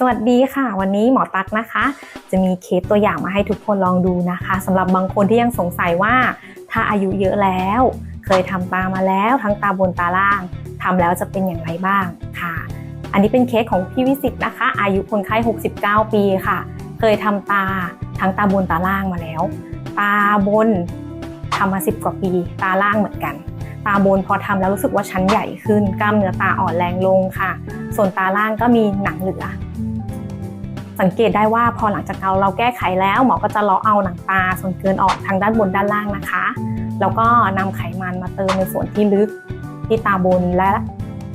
สวัสดีค่ะ วันนี้หมอตักนะคะ จะมีเคสตัวอย่างมาให้ทุกคนลองดูนะคะสำหรับบางคนที่ยังสงสัยว่า ถ้าอายุเยอะแล้ว เคยทำตามาแล้วทั้งตาบนตาล่างทำแล้วจะเป็นอย่างไรบ้างค่ะ อันนี้เป็นเคสของพี่วิสิตนะคะ อายุคนไข้ 69 ปีค่ะ เคยทำตาทั้งตาบนตาล่างมาแล้ว ตาบนทำมา 10 กว่าปี ตาล่างเหมือนกันตาบนพอทำแล้วรู้สึกว่าชั้นใหญ่ขึ้น กล้ามเนื้อตาอ่อนแรงลงค่ะ ส่วนตาล่างก็มีหนังเหลือ สังเกตได้ว่าพอหลังจากเราเราแก้ไขแล้วหมอก็จะเลาะเอาหนังตาส่วนเกินออกทางด้านบนด้านล่างนะคะ แล้วก็นำไขมันมาเติมในส่วนที่ลึกที่ตาบนและ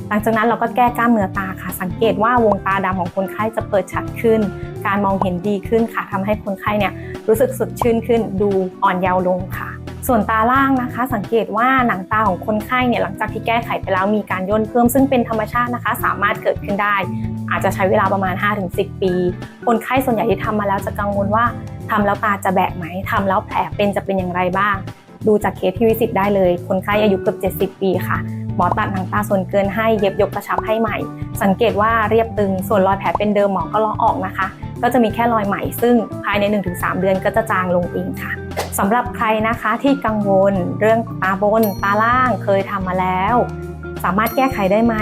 หลังจากนั้นเราก็แก้กล้ามเนื้อตาค่ะ สังเกตว่าวงตาดำของคนไข้จะเปิดชัดขึ้น การมองเห็นดีขึ้นค่ะทำให้คนไข้เนี่ยรู้สึกสดชื่นขึ้น ดูอ่อนเยาว์ลงค่ะส่วนตาล่างนะคะ สังเกตว่าหนังตาของคนไข้เนี่ยหลังจากที่แก้ไขไปแล้วมีการย่นเพิ่มซึ่งเป็นธรรมชาตินะคะ สามารถเกิดขึ้นได้ อาจจะใช้เวลาประมาณ 5-10 ปี คนไข้ส่วนใหญ่ที่ทำมาแล้วจะกังวลว่าทำแล้วตาจะแบะไหมทำแล้วแผลเป็นจะเป็นอย่างไรบ้าง ดูจากเคสที่วิสิตได้เลย คนไข้อายุเกือบ70 ปีค่ะหมอตัดหนังตาส่วนเกินให้เย็บยกกระชับให้ใหม่ สังเกตว่าเรียบตึงส่วนรอยแผลเป็นเดิมหมอก็เลาะออกนะคะ ก็จะมีแค่รอยใหม่ซึ่งภายใน 1-3 เดือนก็จะจางลงเองค่ะสำหรับใครนะคะที่กังวลเรื่องตาบนตาล่างเคยทำมาแล้ว สามารถแก้ไขได้ไหม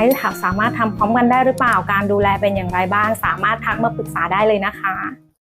สามารถทำพร้อมกันได้หรือเปล่าการดูแลเป็นอย่างไรบ้าง สามารถทักมาปรึกษาได้เลยนะคะ